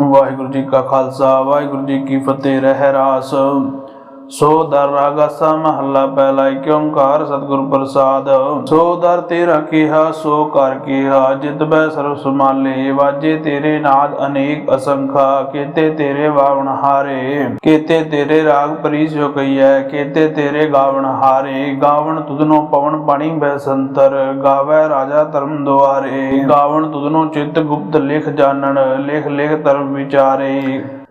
ਵਾਹਿਗੁਰੂ ਜੀ ਕਾ ਖਾਲਸਾ ਵਾਹਿਗੁਰੂ ਜੀ ਕੀ ਫਤਿਹ ਰਹਿ ਰਾਸ। ਸੋ ਦਰ ਰਾਗਾ ਮਹੱਲਾ ਪਹਿਲਾ ਏਕ ਓੰਕਾਰ ਸਤਿਗੁਰ ਪ੍ਰਸਾਦ। ਸੋ ਦਰ ਤੇਰਾ ਕੀਹਾ, ਸੋ ਕਰ ਕੀਹਾ, ਜਿਤ ਬੈ ਸਰਬ ਸਮਾਲੇ ਵਾਜੇ ਤੇਰੇ ਨਾਦ ਅਨੇਕ ਅਸੰਖਾ, ਕੀਤੇ ਤੇਰੇ ਵਾਵਣ ਹਾਰੇ, ਕੀਤੇ ਤੇਰੇ ਰਾਗ ਪਰੀਸਿਓ ਕਈਐ ਕੀਤੇ ਤੇਰੇ ਗਾਵਣ ਹਾਰੇ, ਗਾਵਣ ਤੁਧਨੋ ਪਵਨ ਪਾਣੀ ਬੈ ਸੰਤਰ, ਗਾਵੈ ਰਾਜਾ ਧਰਮ ਦੁਆਰੇ, ਗਾਵਣ ਤੁਧਨੋ ਚਿਤ ਗੁਪਤ ਲਿਖ ਜਾਣਨ, ਲਿਖ ਲਿਖ ਧਰਮ ਵਿਚਾਰੇ।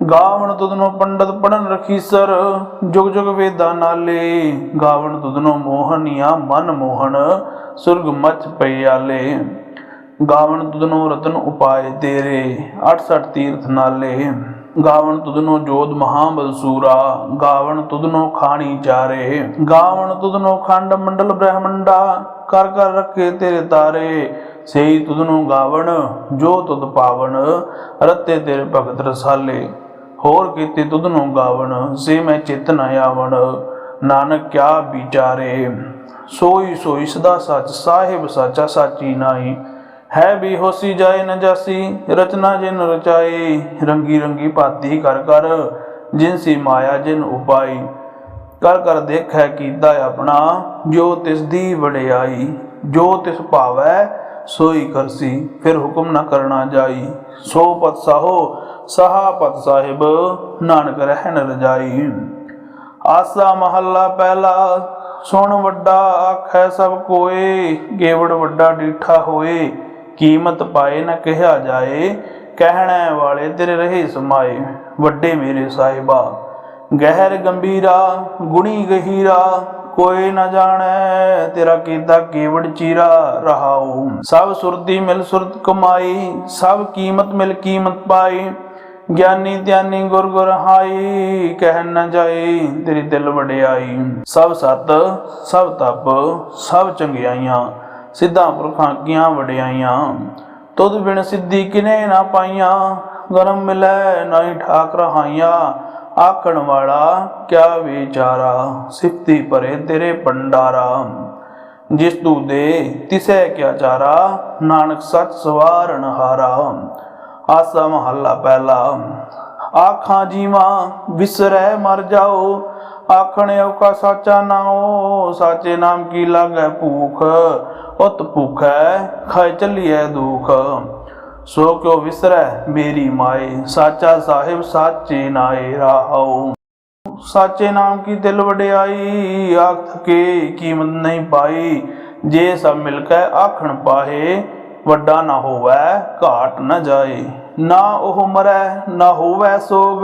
ਗਾਵਣ ਤੁਧਨੋ ਪੰਡਤ ਪੜਨ ਰਖੀਸਰ ਜੁਗ ਜੁਗ ਵੇਦਾਂ ਨਾਲੇ, ਗਾਵਣ ਤੁਧਨੋ ਮੋਹਨੀਆ ਮਨ ਮੋਹਨ ਸੁਰਗ ਮਚ ਪਈਆਲੇ ਗਾਵਣ ਤੁਧਨੋ ਰਤਨ ਉਪਾਏ ਤੇਰੇ 68 ਤੀਰਥ ਨਾਲੇ। ਗਾਵਣ ਤੁਧਨੋ ਜੋਧ ਮਹਾਬਲ ਸੂਰਾ ਗਾਵਣ ਤੁਧਨੋ ਖਾਣੀ ਚਾਰੇ। ਗਾਵਣ ਤੁਧਨੋ ਖੰਡ ਮੰਡਲ ਬ੍ਰਹਮੰਡਾ, ਕਰ ਕਰ ਰੱਖੇ ਤੇਰੇ ਤਾਰੇ। ਸੇਈ ਤੁਧਨੋ ਗਾਵਣ, ਜੋ ਤੁਧ ਪਾਵਨ ਰਤੇ ਤੇਰੇ ਭਗਤ ਰਸਾਲੇ। ਹੋਰ ਕੀਤੇ ਨੂੰ ਗਾਵਣ, ਸੇ ਮੈਂ ਚਿਤ ਨ ਆਵਣ, ਨਾਨਕ ਕਿਆ ਵਿਚਾਰੇ? ਸੋਈ ਸੋਈ ਸਦਾ ਸੱਚ, ਸਾਹਿਬ ਸਾਚਾ ਸਾਚੀ ਨਾਹੀ। ਹੈ ਵੀ ਹੋਸੀ ਜਾਏ ਨ ਜਾਸੀ, ਰਚਨਾ ਜਿਨ ਰਚਾਈ, ਰੰਗੀ ਰੰਗੀ ਭਾਤੀ ਕਰ ਕਰ, ਜਿਨ ਸੀ ਮਾਇਆ ਜਿਨ ਉਪਾਈ। ਕਰ ਕਰ ਦੇਖੈ ਕੀਤਾ ਆਪਣਾ, ਜੋ ਤਿਸ ਦੀ ਵਡਿਆਈ। ਜੋ ਤਿਸ ਭਾਵੈ, ਸੋਈ ਕਰਸੀ, ਫਿਰ ਹੁਕਮ ਨਾ ਕਰਨਾ ਜਾਈ। ਸੋ ਪਤ ਸਾਹੋ ਸਹਾਪਤ ਸਾਹਿਬ ਨਾਨਕ ਰਹਿਣ ਰਜਾਈ। ਆਸਾ ਮਹੱਲਾ ਪਹਿਲਾ, ਸੁਣ ਵੱਡਾ ਆਖੈ ਸਭ ਕੋਏ, ਗੇਵੜ ਵੱਡਾ ਡੀਠਾ ਹੋਏ, ਕੀਮਤ ਪਾਏ ਨਾ ਕਿਹਾ ਜਾਏ, ਕਹਿਣੇ ਵਾਲੇ ਤੇਰੇ ਰਹੇ ਸਮਾਏ, ਵੱਡੇ ਮੇਰੇ ਸਾਹਿਬਾ। ਗਹਿਰ ਗੰਭੀਰਾ, ਗੁਣੀ ਗਹੀਰਾ ਕੋਈ ਨਾ ਜਾਣੈ, ਤੇਰਾ ਕੀਤਾ ਕੇਵੜ ਚੀਰਾ ਰਹਾਉ। ਸਭ ਸੁਰਤੀ ਮਿਲ ਸੁਰਤ ਕਮਾਈ, ਸਭ ਕੀਮਤ ਮਿਲ ਕੀਮਤ ਪਾਈ ਗਿਆਨੀ ਧਿਆਨੀ ਗੁਰ ਗੁਰ ਹਾਈ ਕਹਿ ਨ ਜਾਏ ਤੇਰੀ ਦਿਲ ਵਡਿਆਈ। ਸਭ ਸਤ, ਸਭ ਤਪ, ਸਭ ਚੰਗਿਆਈਆਂ, ਸਿੱਧਾਂ ਪੁਰਖਾਂ ਕੀਆਂ ਵਡਿਆਈਆਂ। ਤੁਧ ਬਿਨ ਸਿੱਧੀ ਕਿਨੇ ਨਾ ਪਾਈਆਂ, ਗਰਮ ਮਿਲੈ ਨਾਹੀ ਠਾਕ ਰਹਾਈਆਂ। ਆਖਣ ਵਾਲਾ ਕਿਆ ਵਿਚਾਰਾ, ਸਿਫਤੀ ਪਰੇ ਤੇਰੇ ਪੰਡਾਰਾ ਜਿਸ ਤੂ ਦੇ ਤਿਸੈ ਕਿਆ ਚਾਰਾ, ਨਾਨਕ ਸੱਚ ਸਵਾਰਨ ਹਾਰਾ। ਆਸਾ ਮਹੱਲਾ ਪਹਿਲਾ। ਆਖਾਂ ਜੀਵਾਂ ਵਿਸਰੈ ਮਰ ਜਾਓ। ਆਖਣ ਔਕਾ ਸਾਚਾ ਨਾਓ ਸਾਚੇ ਨਾਮ ਕੀ ਲਾਗੈ ਭੂਖ? ਉਤ ਭੁਖੈ, ਖਾਇ ਚੱਲੀਐ ਦੁਖ। ਸੋ ਕਿਉ ਵਿਸਰੈ ਮੇਰੀ ਮਾਏ, ਸਾਚਾ ਸਾਹਿਬ ਸਾਚੇ ਨਾਏ ਰਾਹਉ ਸਾਚੇ ਨਾਮ ਕੀ ਦਿਲ ਵਡਿਆਈ ਆਖ ਥਕੇ ਕੀਮਤ ਨਹੀਂ ਪਾਈ। ਜੇ ਸਭ ਮਿਲ ਕੇ ਆਖਣ ਪਾਹੇ, ਵੱਡਾ ਨਾ ਹੋਵੈ, ਘਾਟ ਨਾ ਜਾਏ। ਨਾ ਉਹ ਮਰੈ, ਨਾ ਹੋਵੈ ਸੋਗ।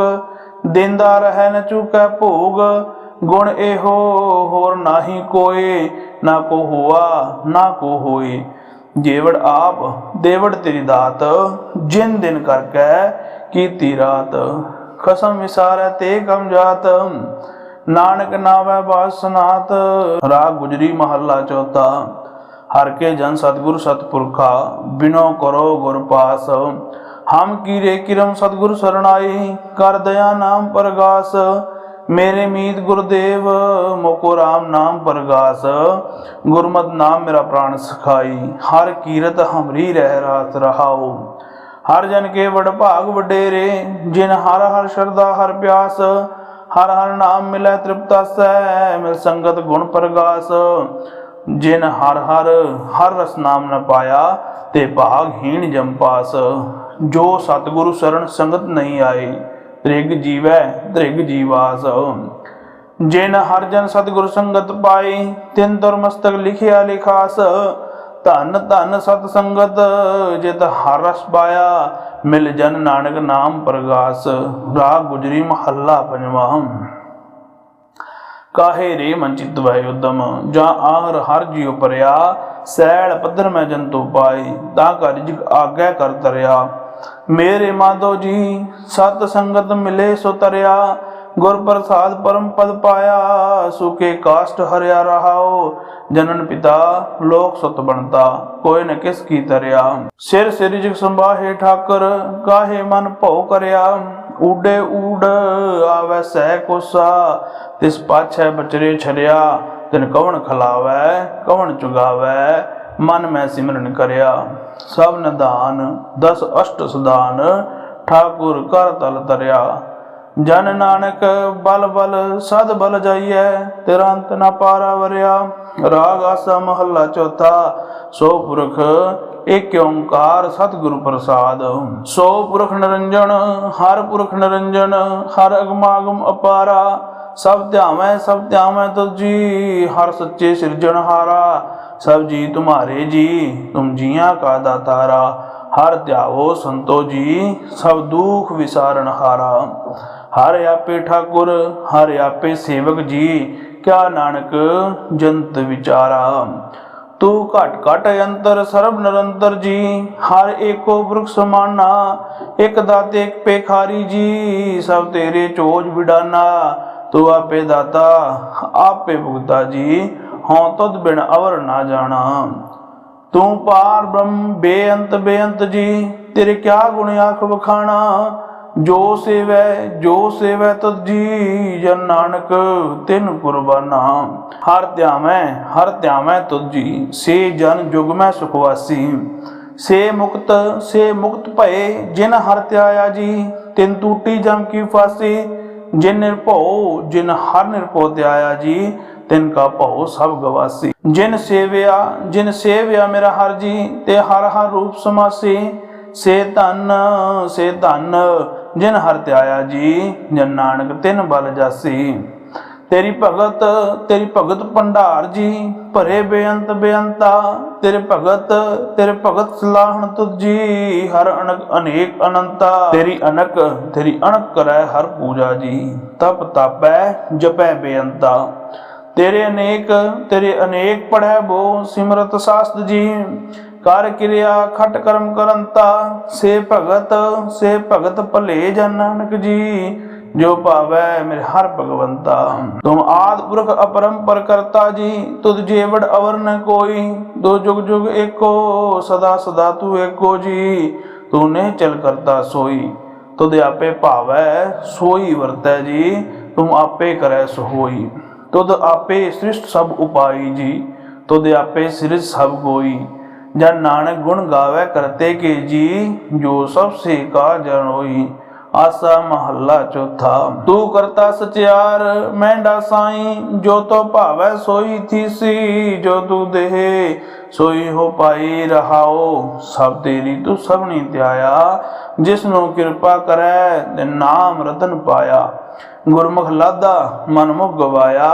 ਦਿੰਦਾ ਰਹਿ ਨ ਚੁਕੈ ਭੋਗ। ਗੁਣ ਇਹੋ, ਹੋਰ ਨਾਹੀ ਕੋਏ। ਨਾ ਕੋ ਹੁਆ, ਨਾ ਕੋ ਹੋਏ। ਜੇਵੜ ਆਪ, ਦੇਵੜ ਤੇਰੀ ਦਾਤ। ਜਿਨ ਦਿਨ ਕਰਕੇ ਕੀਤੀ ਰਾਤ। ਖਸਮ ਵਿਸਾਰੈ ਤੇ ਕਮ ਜਾਤ। ਨਾਨਕ ਨਾਵੈ ਬਾਸਨਾਤ ਰਾਗ ਗੁਜਰੀ ਮਹੱਲਾ ਚੌਥਾ। ਹਰ ਕੇ ਜਨ ਸਤਿਗੁਰ ਸਤਪੁਰਖਾ, ਬਿਨੋ ਕਰੋ ਗੁਰ ਪਾਸ। ਹਮ ਕੀਰੇ ਕਿਰਮ ਸਤਿਗੁਰ ਸਰਣਾਈ ਕਰ ਦਇਆ ਨਾਮ ਪਰਗਾਸ। ਮੇਰੇ ਮੀਤ ਗੁਰਦੇਵ, ਮੋਕੋ ਰਾਮ ਨਾਮ ਪਰਗਾਸ। ਗੁਰਮਤ ਨਾਮ ਮੇਰਾ ਪ੍ਰਾਣ ਸਖਾਈ, ਹਰ ਕੀਰਤ ਹਮਰੀ ਰਹਿ ਰਾਤ ਰਹਾਓ ਹਰ ਜਨ ਕੇ ਵਡ ਭਾਗ ਵਡੇਰੇ, ਜਿਨ ਹਰ ਹਰ ਸ਼ਰਦਾ ਹਰ ਪਿਆਸ। ਹਰ ਹਰ ਨਾਮ ਮਿਲੈ ਤ੍ਰਿਪਤਾ ਤ੍ਰਿਪਤਾਸੈ ਮਿਲ ਸੰਗਤ ਗੁਣ ਪ੍ਰਗਾਸ। ਜਿਨ ਹਰ ਹਰ ਹਰ ਰਸ ਨਾਮ ਨ ਪਾਇਆ, ਤੇ ਭਾਗਹੀਣ ਜਮ ਪਾਸ। ਜੋ ਸਤਿਗੁਰੂ ਸ਼ਰਨ ਸੰਗਤ ਨਹੀਂ ਆਏ, ਤ੍ਰਿਗ ਜੀਵੈ, ਤ੍ਰਿਗ ਜੀਵਾਸ। ਜਿਨ ਹਰ ਜਨ ਸਤਿਗੁਰ ਸੰਗਤ ਪਾਈ ਤਿਨ ਤੁਰ ਮਸਤਕ ਲਿਖਿਆ ਲਿਖਾਸ। ਧਨ ਧਨ ਸਤ ਸੰਗਤ, ਜਿਤ ਹਰ ਰਸ ਪਾਇਆ, ਮਿਲ ਜਨ ਨਾਨਕ ਨਾਮ ਪ੍ਰਗਾਸ। ਰਾਗ ਗੁਜਰੀ ਮਹੱਲਾ ਪੰਜਵਾਂ। ਕਾਹੇ ਰੇ ਮਨਚਿਤ ਵੈ ਉਦਮ, ਜਾਂ ਆਹਰ ਹਰ ਜਿਉ ਪਰਿਆ, ਸੈਲ ਪੱਧਰ ਮੈਂ ਜੰਤੂ ਪਾਈ ਤਾਂ ਕਰ ਜਿਗ ਆਗੈ ਕਰ ਤਰਿਆ। ਮੇਰੇ ਮਾਧੋ ਜੀ, ਸਤ ਸੰਗਤ ਮਿਲੇ ਸੋ ਤਰਿਆ, ਗੁਰ ਪ੍ਰਸਾਦ ਪਰਮ ਪਦ ਪਾਇਆ ਸੁਕੇ ਕਾਸ਼ਟ ਹਰਿਆ ਰਹਾਓ ਜਨਨ ਪਿਤਾ ਲੋਕ ਸੁਤ ਬਣਤਾ, ਕੋਈ ਨ ਕਿਸ ਕੀ ਤਰਿਆ। ਸਿਰ ਸਿਰ ਜਿਗ ਸੰਭਾਹੇ ਠਾਕਰ, ਕਾਹੇ ਮਨ ਭਉ ਕਰਿਆ। ਊਡੇ ਊਡ ਆਵੈ ਸਹਿ ਕੋਸਾ, ਤਿਸ ਪਾਛੈ ਬਚਰੇ ਛਰਿਆ ਤਿਨ ਕਵਣ ਖਲਾਵੈ, ਕਵਣ ਚੁਗਾਵੈ ਮਨ ਮੈਂ ਸਿਮਰਨ ਕਰਿਆ। ਸਭ ਨਿਧਾਨ, ਦਸ ਅਸ਼ਟ ਸਦਾਨ, ਠਾਕੁਰ ਕਰ ਤਲ ਤਰਿਆ। ਜਨ ਨਾਨਕ, ਬਲ ਬਲ, ਸਦ ਬਲ ਜਾਈਐ, ਤਿਰੰਤ ਨਾ ਪਾਰਾ ਵਰਿਆ। ਰਾਗ ਆਸਾ ਮਹੱਲਾ ਚੌਥਾ, ਸੋ ਪੁਰਖ ਏਕ ਓੰਕਾਰ ਸਤਿਗੁਰ ਪ੍ਰਸਾਦ। ਸੋ ਪੁਰਖ ਨਿਰੰਜਨ, ਹਰ ਪੁਰਖ ਨਿਰੰਜਨ, ਹਰ ਅਗਮਾਗਮ ਅਪਾਰਾ। ਸਭ ਧਿਆਵੈ ਸਭ ਧਿਆਵੈ ਤੁਜੀ ਹਰ ਸੱਚੇ ਸਿਰਜਣਹਾਰਾ। ਸਭ ਜੀ ਤੁਮਾਰੇ ਜੀ, ਤੁਮ ਜੀਆਂ ਕਾ ਦਾਤਾਰਾ, ਹਰ ਧਿਆਵੋ ਸੰਤੋ ਜੀ, ਸਭ ਦੁਖ ਵਿਸਾਰਨ ਹਾਰਾ। ਹਰ ਆਪੇ ਠਾਕੁਰ, ਹਰ ਆਪੇ ਸੇਵਕ ਜੀ, ਕਿਆ ਨਾਨਕ ਜੰਤ ਵਿਚਾਰਾ। ਤੂੰ ਘਟ ਘਟ ਅੰਤਰ, ਸਰਬ ਨਿਰੰਤਰ ਜੀ, ਹਰ ਏਕੋ ਬ੍ਰਖ ਸਮਾਨਾ, ਇਕ ਦਾਤੇ ਇਕ ਪੇਖਾਰੀ ਜੀ, ਸਭ ਤੇਰੇ ਚੋਜ ਵਿਡਾਨਾ। ਤੂੰ ਆਪੇ ਦਾਤਾ, ਆਪੇ ਭੁਗਤਾ ਜੀ ਹਉ ਤਦ ਬਿਨ ਅਵਰ ਨਾ ਜਾਣਾ। ਤੂੰ ਪਾਰ ਬ੍ਰਹਮ, ਬੇਅੰਤ ਬੇਅੰਤ ਜੀ, ਤੇਰੇ ਕਿਆ ਗੁਣ ਆਖ ਵਖਾਣਾ ਜੋ ਸੇਵੈ ਜੋ ਸੇਵੈ ਤਦ ਜੀ, ਜਨ ਨਾਨਕ ਤਿਨ ਕੁਰਬਾਨਾ। ਹਰ ਧਿਆਵੈ ਹਰ ਧਿਆਵੈ ਤੁਧ ਜੀ, ਸੇ ਜਨ ਜੁਗ ਮੈਂ ਸੁਖਵਾਸੀ। ਸੇ ਮੁਕਤ ਸੇ ਮੁਕਤ ਭਏ, ਜਿਨ ਹਰ ਧਿਆਇਆ ਜੀ, ਤਿਨ ਟੂਟੀ ਜਮ ਕੀ ਫਾਸੀ। ਜਿਨ ਨਿਰਭਉ, ਜਿਨ ਹਰ ਨਿਰਭਉ ਧਿਆਇਆ ਜੀ ਤਿਨ ਕਾ ਭਉ ਸਭ ਗਵਾਸੀ। ਜਿਨ ਸੇਵਿਆ ਜਿਨ ਸੇਵਿਆ ਮੇਰਾ ਹਰ ਜੀ, ਤੇ ਹਰ ਹਰ ਰੂਪ ਸਮਾਸੀ। ਸੇ ਧਨ ਸੇ ਧਨ, ਜਿਨ ਹਰ ਧਿਆਇਆ ਜੀ, ਜਨ ਨਾਨਕ ਤਿਨ ਬਲ ਜਾਸੀ। ਤੇਰੀ ਭਗਤ ਤੇਰੀ ਭਗਤ ਭੰਡਾਰ ਜੀ, ਭਰੇ ਬੇਅੰਤ ਬੇਅੰਤਾ। ਤੇਰੇ ਭਗਤ ਤੇਰੇ ਭਗਤ ਸਲਾਹਣ ਤੁਧ ਜੀ, ਹਰ ਅਨਕ ਅਨੇਕ ਅਨੰਤਾ। ਤੇਰੀ ਅਨਕ, ਤੇਰੀ ਅਣਕ ਕਰੈ ਹਰ ਪੂਜਾ ਜੀ, ਤਪ ਤਾਪੈ, ਜਪੈ ਬੇਅੰਤਾ। ਤੇਰੇ ਅਨੇਕ ਤੇਰੇ ਅਨੇਕ ਪੜੈ ਬੋ ਸਿਮਰਤ ਸਾਸਤ ਜੀ। ਕਰ ਕਿਰਿਆ ਖਟ ਕਰਮ ਕਰੰਤਾ ਸੇ ਭਗਤ ਸੇ ਭਗਤ ਭਲੇ ਜਨ ਨਾਨਕ ਜੀ। ਜੋ ਭਾਵੈ ਮੇਰੇ ਹਰ ਭਗਵੰਤਾ। ਤੁਮ ਆਦ ਪੁਰਖ ਅਪਰੰਪਰ ਕਰਤਾ ਜੀ, ਤੁਧ ਜੀਵੜ ਅਵਰ ਨ ਕੋਈ। ਦੋ ਜੁਗ ਜੁਗ ਏਕੋ, ਸਦਾ ਸਦਾ ਤੂੰ ਏਕੋ ਜੀ। ਤੂੰ ਨੇ ਚਲ ਕਰਤਾ ਸੋਈ, ਤੁਧ ਆਪੇ ਭਾਵੈ ਸੋਈ ਵਰਤੈ ਜੀ। ਤੁਮ ਆਪੇ ਕਰੈ ਸੋਈ। ਤੁਧ ਆਪੇ ਸ੍ਰਿਸ਼ਟ ਸਭ ਉਪਾਈ ਜੀ, ਤੁਧ ਆਪੇ ਸਿਰਜ ਸਭ ਕੋਈ ਜਨ ਨਾਨਕ ਗੁਣ ਗਾਵੇ ਕਰਤੇ ਕੇ ਜੀ, ਜੋ ਸਭ ਸੇ ਕਾ ਜਨ ਹੋਈ। ਆਸਾ ਮਹੱਲਾ ਚੌਥਾ। ਤੂੰ ਕਰਤਾ ਸਚਿਆਰ ਮੈਂਡਾ ਸਾਈ, ਜੋ ਤੋ ਭਾਵੈ ਸੋਈ ਥੀਸੀ ਜੋ ਤੂੰ ਦੇਹ, ਸੋਈ ਹੋ ਪਾਈ ਰਹਾਓ। ਸਭ ਤੇਰੀ ਤੂੰ ਸਭਨੀ ਧਿਆਇਆ, ਜਿਸ ਨੂੰ ਕਿਰਪਾ ਕਰੈ ਤੇ ਨਾਮ ਰਤਨ ਪਾਇਆ। ਗੁਰਮੁਖ ਲਾਦਾ ਮਨਮੁਖ ਗਵਾਇਆ,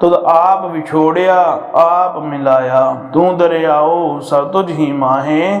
ਤੁਧ ਆਪ ਵਿਛੋੜਿਆ, ਆਪ ਮਿਲਾਇਆ। ਤੂੰ ਦਰਿਆਓ, ਸਭ ਤੁਝ ਹੀ ਮਾਹੇ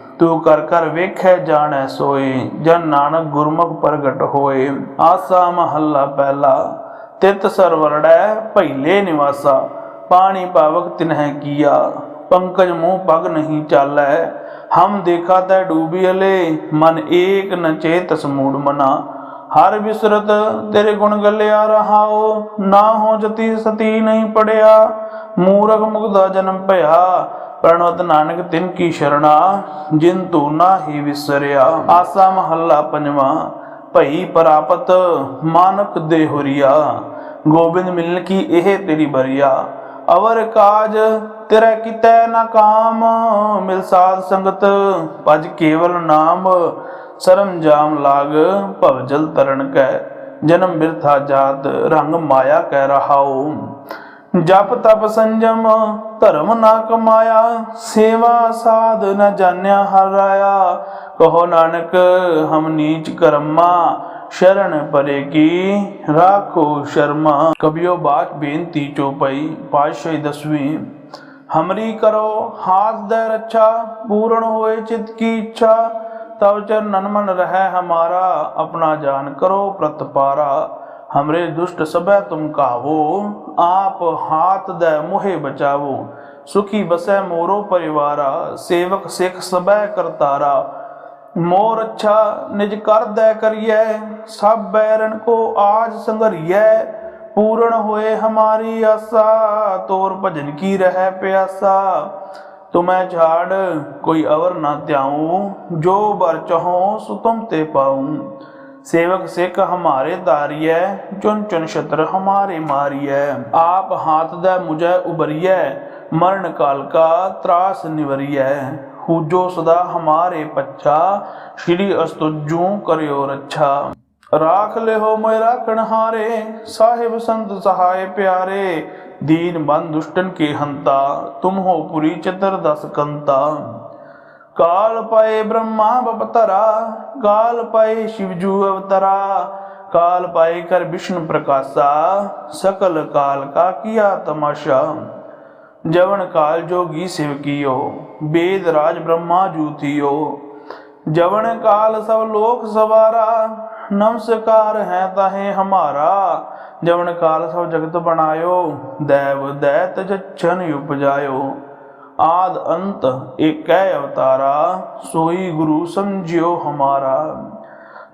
ਤੂੰ ਕਰ ਕਰ ਵੇਖੈ ਜਾਣੈ ਸੋਈ, ਜਨ ਨਾਨਕ ਗੁਰਮੁਖ ਪ੍ਰਗਟ ਹੋਏ। ਆਸਾ ਮਹੱਲਾ ਪਹਿਲਾ, ਤਿਤ ਸਰਵਰੜੈ ਭੈਲੇ ਨਿਵਾਸਾ। ਪਾਣੀ ਪਾਵਕ ਤਿਨਹਿ ਕੀਆ, ਪੰਕਜ ਮੂੰਹ ਪਗ ਨਹੀਂ ਚਾਲੈ। ਹਮ ਦੇਖਾ ਤੈ ਡੂਬੀਲੇ ਮਨ ਏਕ ਨ ਚੇਤਸ ਮੂੜ ਮਨਾ। ਹਰ ਵਿਸਰਤ ਤੇਰੇ ਗੁਣ ਗੱਲਿਆ ਰਹਾਓ, ਨਾ ਹੋ ਜਤੀ ਸਤੀ ਨਹੀਂ ਪੜਿਆ। ਮੂਰਖ ਮੁਗਦਾ ਜਨਮ ਭਇਆ, ਪ੍ਰਣਵਤ ਨਾਨਕ ਤਿਨ ਕੀ ਸ਼ਰਣਾ, ਜਿਨ ਤੂੰ ਨਾਹੀ ਵਿਸਰਿਆ। ਆਸਾ ਮਹੱਲਾ ਪੰਜਵਾਂ, ਭਈ ਪ੍ਰਾਪਤ ਮਾਨਕ ਦੇ ਹੁਰੀਆ ਗੋਬਿੰਦ ਮਿਲਨ ਕੀ ਇਹ ਤੇਰੀ ਬਰੀਆ? ਅਵਰ ਕਾਜ ਤੇਰਾ ਕਿਤੈ ਨਾ ਕਾਮ, ਮਿਲ ਸਾਧ ਸੰਗਤ ਭਜ ਕੇਵਲ ਨਾਮ। ਸਰਮ ਜਾਮ ਲਾਗ, ਭਵ ਜਲ ਤਰਨ ਕੈ, ਜਨਮ ਬਿਰਥਾ ਜਾਤ, ਰੰਗ ਮਾਇਆ ਕਹਿ ਰਹਾਓ ਜਪ ਤਪ ਸੰਜਮ, ਧਰਮ ਨਾ ਕਮਾਇਆ, ਸੇਵਾ ਸਾਧ ਨ ਜਾਣਿਆ ਹਰ ਰਾਇਆ। ਕਹੋ ਨਾਨਕ, ਹਮ ਨੀਚ ਕਰਮਾ, ਸ਼ਰਨ ਪਰੇ ਕੀ, ਰਾਖੋ ਸ਼ਰਮਾ। ਕਬਿਓ ਬਾਤ ਬੇਨਤੀ ਚੋਪਈ ਪਾਤਸ਼ਾਹੀ ਦਸਵੀਂ। ਹਮਰੀ ਕਰੋ, ਹਾਥ ਦੇ ਰੱਛਾ, ਪੂਰਨ ਹੋਏ ਚਿਤ ਕੀ ਇੱਛਾ। ਤਬ ਚਰਨਨ ਮਨ ਰਹਿ ਹਮਾਰਾ, ਆਪਣਾ ਜਾਨ ਕਰੋ ਪ੍ਰਤਪਾਰਾ। ਹਮਰੇ ਦੁਸ਼ਟ ਸਭੈ ਤੁਮ ਕਾਵੋ ਆਪ ਹਾਥ ਦੇ ਮੁਹੇ ਬਚਾਵੋ ਸੁਖੀ ਬਸੈ ਮੋਰੋ ਪਰਿਵਾਰਾ ਸੇਵਕ ਸਿੱਖ ਸਭੈ ਕਰਤਾਰਾ ਮੋਰ ਅੱਛਾ ਨਿਜ ਕਰਦੈ ਕਰੀਐ ਸਭ ਬੈਰਨ ਕੋ ਆਜ ਸੰਗਰੀਐ ਪੂਰਨ ਹੋਏ ਹਮਾਰੀ ਆਸਾ ਤੋਰ ਭਜਨ ਕੀ ਰਹਿ ਪਿਆਸਾ ਤੁਮੈ ਝਾੜ ਕੋਈ ਅਵਰ ਨਾ ਧਿਆਉ ਜੋ ਬਰ ਚਹੋ ਸੋ ਤੁਮ ਤੇ ਪਾਉ सेवक सिख हमारे दारिय चुन चुन शत्र हमारे मारिय आप हाथ दे मुझे उबरिय मरण काल का त्रास निवरिय हूजो सदा हमारे पच्छा श्री अस्तुजू करियो रच्छा राख ले हो मैं राखण हारे साहिब संत सहाय प्यारे दीन बंद दुष्टन के हंता तुम हो पुरी चतर दस कंता ਕਾਲ ਪਾਏ ਬ੍ਰਹਮਾ ਬਪਤਰਾ, ਕਾਲ ਪਾਏ ਸ਼ਿਵਜੂ ਅਵਤਰਾ, ਕਾਲ ਪਾਏ ਕਰ ਵਿਸ਼ਨ ਪ੍ਰਕਾਸ਼ਾ, ਸਕਲ ਕਾਲ ਕਾ ਕੀਆ ਤਮਾਸ਼ਾ। ਜਵਨ ਕਾਲ ਜੋਗੀ ਸਿਵ ਕੀਓ, ਬੇਦ ਰਾਜ ਬ੍ਰਹਮਾ ਜੂਤੀਓ ਜਵਨ ਕਾਲ ਸਭ ਲੋਕ ਸਵਾਰਾ, ਨਮਸਕਾਰ ਹੈ ਤਾਹੇ ਹਮਾਰਾ। ਜਵਨ ਕਾਲ ਸਭ ਜਗਤ ਬਣਾਇਓ, ਦੇਵ ਦੈਤ ਜਛਨ ਉਪਜਾਇਓ। ਆਦ ਅੰਤ ਏਕੈ ਅਵਤਾਰਾ, ਸੋਈ ਗੁਰੂ ਸਮਝਿਓ ਹਮਾਰਾ।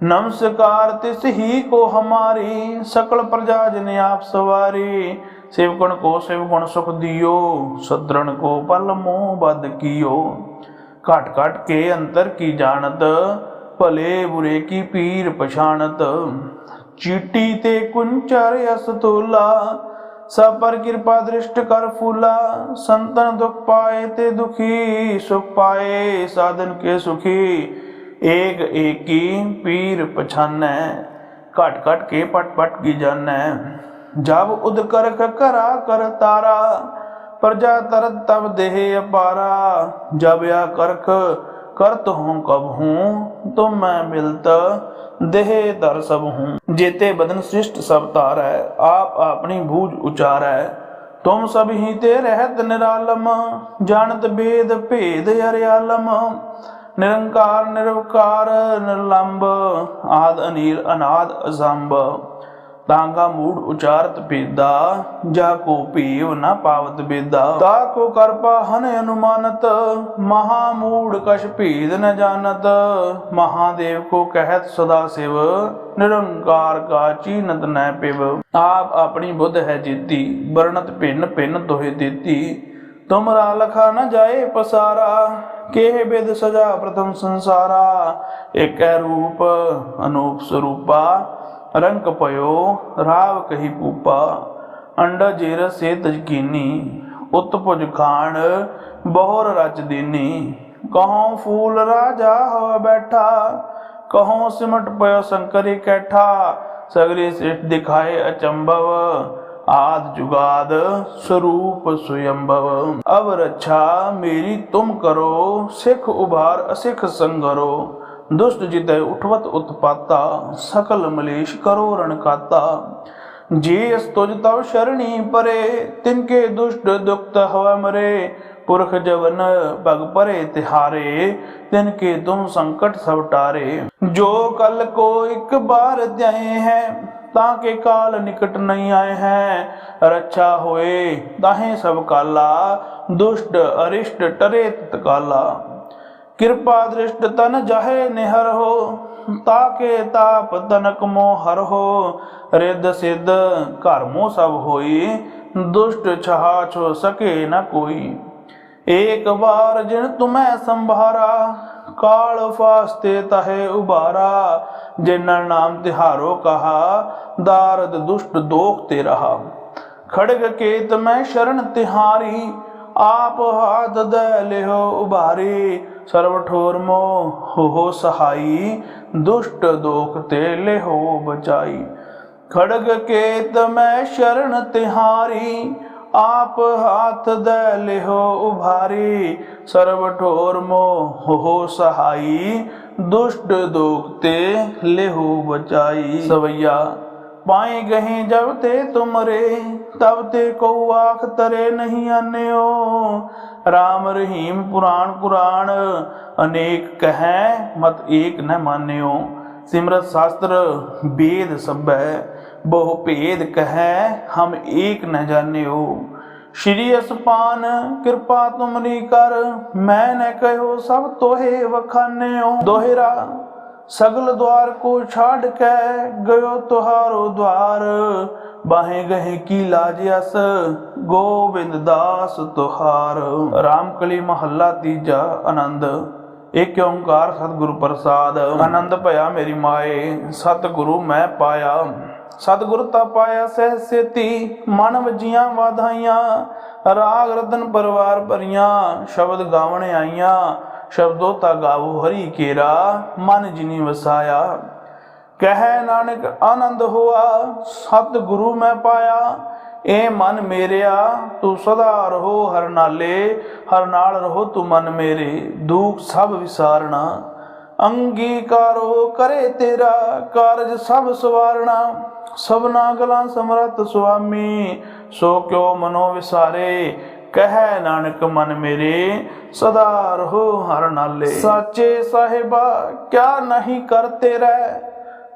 ਨਮਸਕਾਰ ਤਿਸ ਹੀ ਕੋ ਹਮਾਰੀ, ਸਕਲ ਪ੍ਰਜਾ ਜਨ ਆਪ ਸਵਾਰੀ। ਸੇਵਕਣ ਕੋ ਸੇਵਗੁਣ ਸੁਖ ਦਿਓ, ਸਦਰਣ ਕੋ ਪਲ ਮੋਹ ਬਦ ਕੀਓ। ਘਟ ਘਟ ਕੇ ਅੰਤਰ ਕੀ ਜਾਣਤ, ਭਲੇ ਬੁਰੇ ਕੀ ਪੀਰ ਪਛਾਣਤ। ਚੀਟੀ ਤੇ ਕੁੰਚਰ ਅਸ ਤੋਲਾ ਸਭ ਪਰ ਕਿਰਪਾ ਦ੍ਰਿਸ਼ਟ ਕਰ ਫੂਲਾ ਸੰਤਨ ਦੁਖ ਪਾਏ ਤੇ ਦੁਖੀ ਸੁਖ ਪਾਏ ਸਾਧਨ ਕੇ ਸੁਖੀ ਏਕ ਏਕੀ ਪੀਰ ਪਛਾਨੈ ਘਟ ਘਟ ਕੇ ਪਟ ਪਟ ਕੀ ਜਾਣੈ ਜਬ ਉਦ ਕਰਖ ਕਰਾ ਕਰ ਤਾਰਾ ਪ੍ਰਜਾ ਤਰਤ ਤਬ ਦੇਹ ਅਪਾਰਾ ਜਬ ਆ ਕਰਖ ਕਰਤ ਹੂੰ ਕਬ ਹੂੰ, ਤੁਮ ਮੈਂ ਮਿਲਤ ਦੇਹ ਦਰ ਸਭ ਹੂੰ। ਜੇਤੇ ਬਦਨ ਸ੍ਰਿਸ਼ਟ ਸਭ ਤਾਰੈ ਆਪ ਆਪਣੀ ਬੂਝ ਉਚਾਰੈ। ਤੁਮ ਸਭ ਹੀ ਤੇ ਰਹਿਤ ਨਿਰਾਲਮ, ਜਾਣਤ ਬੇਦ ਭੇਦ ਅਰਿਆਲਮ। ਨਿਰੰਕਾਰ ਨਿਰਵਕਾਰ ਨਿਰਲੰਬ, ਆਦ ਅਨੀਲ ਅਨਾਦ ਅਜ਼ੰਬ। ਤਾਂਗਾ ਮੂੜ ਉਚਾਰਤ ਪੀਦਾ ਜਾ ਕੋ ਭੀਵ ਨ ਪਾਵਤ ਬੇਦਾ। ਤਾ ਕੋ ਕਰਪਾ ਹਨ ਅਨੁਮਾਨਤ, ਮਹਾ ਮੂੜ ਕਛ ਭੀਦ ਨ ਜਾਣਤ। ਮਹਾਦੇਵ ਕੋ ਕਹਿਤ ਸਦਾ ਸਿਵ, ਨਿਰੰਕਾਰ ਕਾ ਚੀਨਤ ਨੈ ਪਿਵ। ਆਪ ਆਪਣੀ ਬੁੱਧ ਹੈ ਜੀਤੀ, ਵਰਣਤ ਭਿੰਨ ਭਿੰਨ ਤੋਹਿ ਦਿੱਤੀ। ਤੁਮਰਾ ਲਖਾ ਨ ਜਾਏ ਪਸਾਰਾ, ਕੇਹ ਬਿਦ ਸਜਾ ਪ੍ਰਥਮ ਸੰਸਾਰਾ। ਏਕੈ ਰੂਪ, ਅਨੂਪ ਸਰੂਪਾ ਰੰਗ ਪਇਓ, ਰਾਵ ਕਹੀ ਪੂਪਾ, ਅੰਡਾ ਜੇਰ ਸੇ ਤਜਕੀਨੀ ਉਤਪੁਜ ਖਾਣ, ਬਹੁਰ ਰਚ ਦੀਨੀ। ਕਹੋਂ ਫੂਲ ਰਾਜਾ ਹੋ ਬੈਠਾ, ਕਹੋਂ ਸਿਮਟ ਪਇਓ ਸੰਕਰੀ ਕੈਠਾ, ਸਗਰੀ ਸਿਟ ਦਿਖਾਏ ਅਚੰਭਵ, ਆਦ ਜੁਗਾਦ ਸਰੂਪ ਸੁਯੰਭਵ। ਅਬ ਰੱਛਾ, ਮੇਰੀ ਤੁਮ ਕਰੋ, ਸਿੱਖ ਉਭਾਰ ਅਸਿੱਖ ਸੰਗਰੋ। ਦੁਸ਼ਟ ਜਿਤੈ ਉਠਵਤ ਉਤਪਾਤਾ, ਸਕਲ ਮਲੇਸ਼ ਕਰੋ ਰਣਕਾਤਾ ਜੇ ਅਸ ਤੁਜ ਤਵ ਸ਼ਰਣੀ ਪਰੇ ਤਿਨਕੇ ਦੁਸ਼ਟ ਦੁਖਤ ਹਵ ਮਰੇ। ਪੁਰਖ ਜਵਨ ਭਗ ਪਰੇ ਤਿਹਾਰੇ ਤਿਨਕੇ ਤੁਮ ਸੰਕਟ ਸਭ ਟਾਰੇ। ਜੋ ਕਲ ਕੋ ਇੱਕ ਬਾਰ ਧਿਆਏ ਹੈ, ਤਾਂ ਕੇ ਕਾਲ ਨਿਕਟ ਨਹੀਂ ਆਏ ਹੈ। ਰੱਛਾ ਹੋਏ, ਤਾਹੇ ਸਭ ਕਾਲਾ, ਦੁਸ਼ਟ ਅਰਿਸ਼ਟ ਟਰੇ ਤਤਕਾਲਾ। ਕਿਰਪਾ ਦ੍ਰਿਸ਼ਟ ਤਨ ਜਹੇ ਨਿਹਰ ਹੋ, ਤਾਕੇ ਤਾਪ ਤਨਕ ਮੋ ਹਰ ਹੋ। ਰਿੱਧ ਸਿੱਧ ਘਰ ਮੋ ਸਭ ਹੋਈ, ਦੁਸ਼ਟ ਛਹਾ ਛੋ ਸਕੇ ਨ ਕੋਈ। ਏਕ ਵਾਰ ਜਿਨ ਤੁਮੈ ਸੰਭਾਰਾ, ਕਾਲ ਫਾਸਤੇ ਤਹੇ ਉਬਾਰਾ ਜਿਨ੍ਹਾਂ ਨਾਮ ਤਿਹਾਰੋ ਕਹਾ, ਦਾਰਦ ਦੁਸ਼ਟ ਦੋਖ ਤੇ ਰਹਾ। ਖੜਗ ਕੇਤ ਮੈਂ ਸ਼ਰਨ ਤਿਹਾਰੀ, ਆਪ ਹਾਥ ਦੇ ਲਿਓ ਉਬਾਰੀ ਸਰਵ ਠੋਰ ਮੋ ਹੋ ਸਹਾਈ, ਦੁਸ਼ਟ ਦੋਖ ਤੇ ਲਿਓ ਬਚਾਈ। ਖੜਗ ਕੇਤ ਮੈਂ ਸ਼ਰਨ ਤਿਹਾਰੀ, ਆਪ ਹਾਥ ਦੇ ਲਿਓ ਉਭਾਰੀ। ਸਰਬ ਠੋਰ ਮੋ ਹੋ ਸਹਾਈ, ਦੁਸ਼ਟ ਦੋਖ ਤੇ ਲਿਹੂ ਬਚਾਈ। ਸਵਈਆ ਪਾਏ ਗਏ ਜਬ ਤੇ ਤੁਮਰੇ, ਤਬ ਤੇ ਕੋ ਆਖ ਤਰੇ ਨਹੀਂ ਆਨਿਓ। RAM ਰਹੀਮ ਪੁਰਾਣ ਪੁਰਾਣ ਅਨੇਕ ਕਹੈ, ਮਤ ਏਕ ਨ ਮਾਨਿਓ। ਸਿਮਰਤ ਸ਼ਾਸਤਰ ਵੇਦ ਸਭੈ, ਬਹੁ ਭੇਦ ਕਹੈ, ਹਮ ਏਕ ਨ ਜਾਣਿਓ। ਸ਼੍ਰੀ ਅਸਪਾਨ ਕਿਰਪਾ ਤੁਮਰੀ ਕਰ, ਮੈਂ ਨ ਕਹਿਓ ਸਭ ਤੋਹੇ ਵਖਾਨਿਓ। ਦੋਹਿਰਾ, ਸਗਲ ਦਵਾਰ ਕੋ ਛਾੜ ਕੇ, ਗਇਓ ਤੁਹਾਰੋ ਦਵਾਰ ਬਾਹੇ ਗਏ ਕੀ ਲਾਜ ਅਸ, ਗੋਬਿੰਦ ਦਾਸ ਤੁਹਾਰ। ਰਾਮਕਲੀ ਮਹੱਲਾ ਤੀਜਾ ਆਨੰਦ, ਏਕ ਓੰਕਾਰ ਸਤਿਗੁਰੂ ਪ੍ਰਸਾਦ। ਆਨੰਦ ਭਇਆ ਮੇਰੀ ਮਾਏ, ਸਤਿਗੁਰੂ ਮੈਂ ਪਾਇਆ। ਸਤਿਗੁਰ ਤਾ ਪਾਇਆ ਸਹਿ ਸੇਤੀ, ਮਨ ਵਜੀਆਂ ਵਾਧਾਈਆਂ। ਰਾਗ ਰਤਨ ਪਰਵਾਰ ਭਰੀਆਂ, ਸ਼ਬਦ ਗਾਵਣ ਆਈਆਂ। ਸ਼ਬਦੋ ਤਾ ਗਾਵੋ ਹਰੀ ਕੇਰਾ, ਮਨ ਜਿਨੀ ਵਸਾਇਆ। ਕਹਿ ਨਾਨਕ ਆਨੰਦ ਹੋਆ ਸਤ ਗੁਰੂ ਮੈਂ ਪਾਇਆ ਏ ਮਨ ਮੇਰਿਆ, ਤੂੰ ਸਦਾ ਰਹੋ ਹਰ ਨਾਲੇ ਹਰ ਨਾਲ ਰਹੋ ਤੂੰ ਮਨ ਮੇਰੇ, ਦੁੱਖ ਸਭ ਵਿਸਾਰਣਾ। ਅੰਗੀਕਾਰੋ ਕਰੇ ਤੇਰਾ ਕਾਰਜ ਸਭ ਸਵਾਰਣਾ। ਸਭਨਾ ਗਲਾਂ ਸਮਰਤ ਸੁਆਮੀ, ਸੋ ਕਿਉ ਮਨੋ ਵਿਸਾਰੇ, ਕਹਿ ਨਾਨਕ ਮਨ ਮੇਰੇ, ਸਦਾ ਰਹੋ ਹਰ ਨਾਲੇ ਸਾਚੇ ਸਾਹਿਬਾ, ਕਿਆ ਨਹੀਂ ਕਰਤੇ ਰਹਿ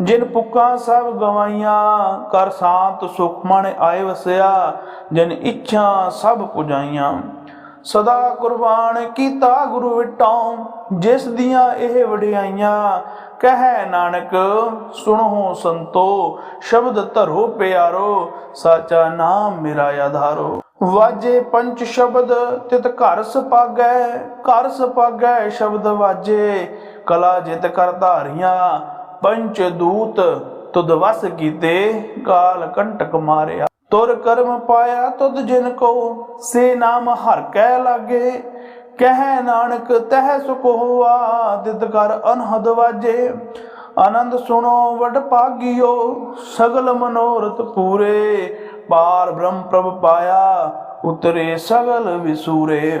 ਜਿਨ ਪੁੱਕਾਂ ਸਭ ਗਵਾਈਆਂ, ਕਰ ਸਾਤ ਸੁਖ ਆਏ ਵਸਿਆ, ਜਿਨ ਇੱਛਾ ਸਭ ਪੁਜਾਈਆਂ। ਸਦਾ ਕੁਰਬਾਨ ਕੀਤਾ ਗੁਰੂ ਵਿਟਾਂ, ਜਿਸ ਦੀਆਂ ਇਹ ਵਡਿਆਈਆਂ, ਕਹਿ ਨਾਨਕ, ਸੁਣੋ ਸੰਤੋ, ਸ਼ਬਦ ਧਰੋ ਪਿਆਰੋ, ਸਾਚਾ ਨਾਮ ਮੇਰਾ ਆਧਾਰੋ। ਵਾਜੇ ਪੰਜ ਸ਼ਬਦ, ਤਿਤ ਘਰ ਸਪਾਗੈ ਘਰ ਸਪਾਗੈ ਸ਼ਬਦ ਵਾਜੇ, ਕਲਾ ਜਿਤ ਕਰ ਧਾਰੀਆਂ ਪੰਚ ਦੂਤ ਤੁਧ ਵਸ ਕੀਤੇ, ਕਾਲ ਕੰਟਕ ਮਾਰਿਆ। ਤੁਰ ਕਰਮ ਪਾਇਆ ਤੁਧ ਜਿਨ ਕੋ, ਸੇ ਨਾਮ ਹਰ ਕੈ ਲਾਗੇ। ਕਹਿ ਨਾਨਕ ਤਹਿ ਸੁਖ ਹੋਆ ਦਿਦ ਕਰ ਅਨਹਦ ਵਾਜੇ। ਆਨੰਦ ਸੁਣੋ ਵਡ ਭਾਗਿਓ, ਸਗਲ ਮਨੋਰਥ ਪੂਰੇ। ਪਾਰ ਬ੍ਰਹਮ ਪ੍ਰਭ ਪਾਇਆ, ਉਤਰੇ ਸਗਲ ਵਿਸੂਰੇ।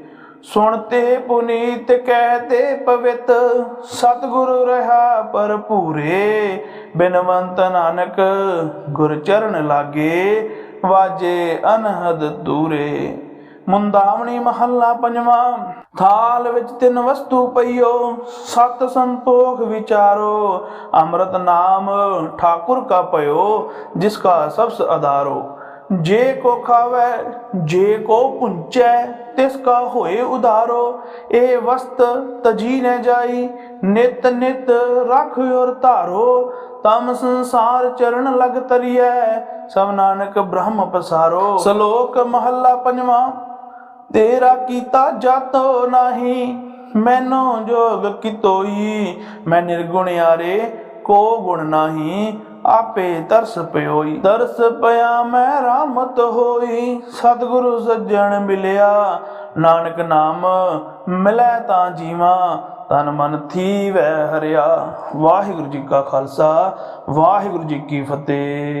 ਸੁਣਤੇ ਪੁਨੀਤ ਕਹਤੇ ਪਵਿੱਤ, ਸਤਿਗੁਰੂ ਰਹਾ ਪਰ ਪੂਰੇ ਬਿਨਵੰਤ ਨਾਨਕ ਗੁਰ ਚਰਨ ਲਾਗੇ, ਵਾਜੇ ਅਨਹਦ ਦੂਰੇ। ਮੁੰਦਾਵਣੀ ਮਹੱਲਾ ਪੰਜਵਾਂ, ਥਾਲ ਵਿੱਚ ਤਿੰਨ ਵਸਤੂ ਪਈਓ, ਸਤ ਸੰਤੋਖ ਵਿਚਾਰੋ। ਅੰਮ੍ਰਿਤ ਨਾਮ ਠਾਕੁਰ ਕਾ ਪਇਓ, ਜਿਸ ਕਾ ਸਬਸ ਆਧਾਰੋ ਜੇ ਕੋ ਖਾਵੇ, ਜੇ ਕੋ ਪੁੰਚੈ, ਤਿਸ ਕਾ ਹੋਏ ਉਧਾਰੋ ਇਹ ਵਸਤ ਤਜੀ ਨ ਜਾਈ, ਨਿਤ ਨਿਤ ਰਖ ਔਰ ਧਾਰੋ। ਤਮ ਸੰਸਾਰ ਚਰਨ ਲਗ ਤਰੀਐ, ਸਭ ਨਾਨਕ ਬ੍ਰਹਮ ਪਸਾਰੋ। ਸ਼ਲੋਕ ਮਹੱਲਾ ਪੰਜਵਾਂ, ਤੇਰਾ ਕੀਤਾ ਜਾਤੋ ਨਹੀਂ, ਮੈਨੂੰ ਜੋਗ ਕਿਤੋਈ, ਮੈਂ ਨਿਰਗੁਣ ਯਾਰੇ ਕੋ ਗੁਣ ਨਹੀਂ। ਆਪੇ ਤਰਸ ਪਿਓਈ, ਤਰਸ ਪਿਆ ਮੈਂ ਰਾਮਤ ਹੋਈ। ਸਤਿਗੁਰੂ ਸੱਜਣ ਮਿਲਿਆ, ਨਾਨਕ ਨਾਮ ਮਿਲੈ ਤਾਂ ਜੀਵਾ, ਤਨ ਮਨ ਥੀ ਵੈ ਹਰਿਆ। ਵਾਹਿਗੁਰੂ ਜੀ ਕਾ ਖਾਲਸਾ, ਵਾਹਿਗੁਰੂ ਜੀ ਕੀ ਫਤਿਹ।